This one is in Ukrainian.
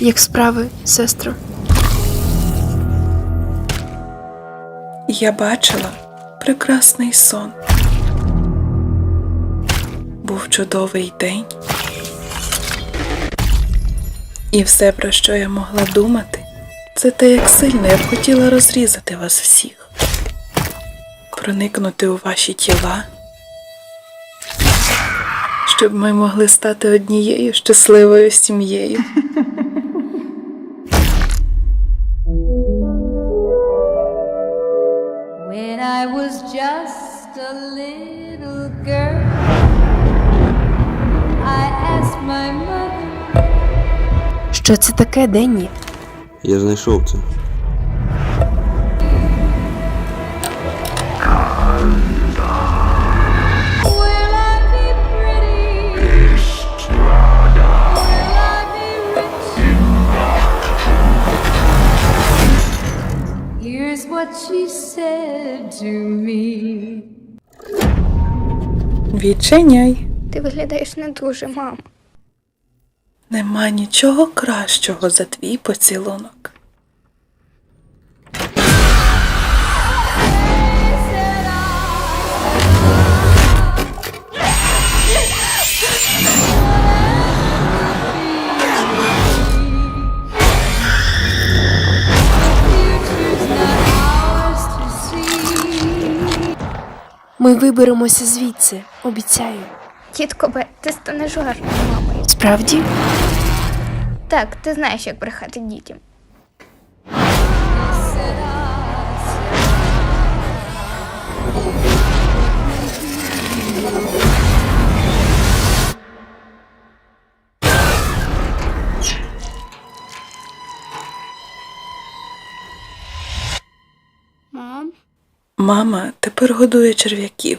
Як справи, сестро? Я бачила прекрасний сон. Був чудовий день. І все, про що я могла думати, це те, як сильно я б хотіла розрізати вас всіх, проникнути у ваші тіла, щоб ми могли стати однією щасливою сім'єю. I was just a little girl, I asked my mother, Що це таке, Денні? Я знайшов це. Here's what she said to me. Відчиняй. Ти виглядаєш не дуже, мам. Нема нічого кращого за твій поцілунок. Ми виберемося звідси, обіцяю. Тітко Бе, ти станеш гарною мамою. Справді? Так, ти знаєш, як брехати дітям. мама тепер годує черв'яків.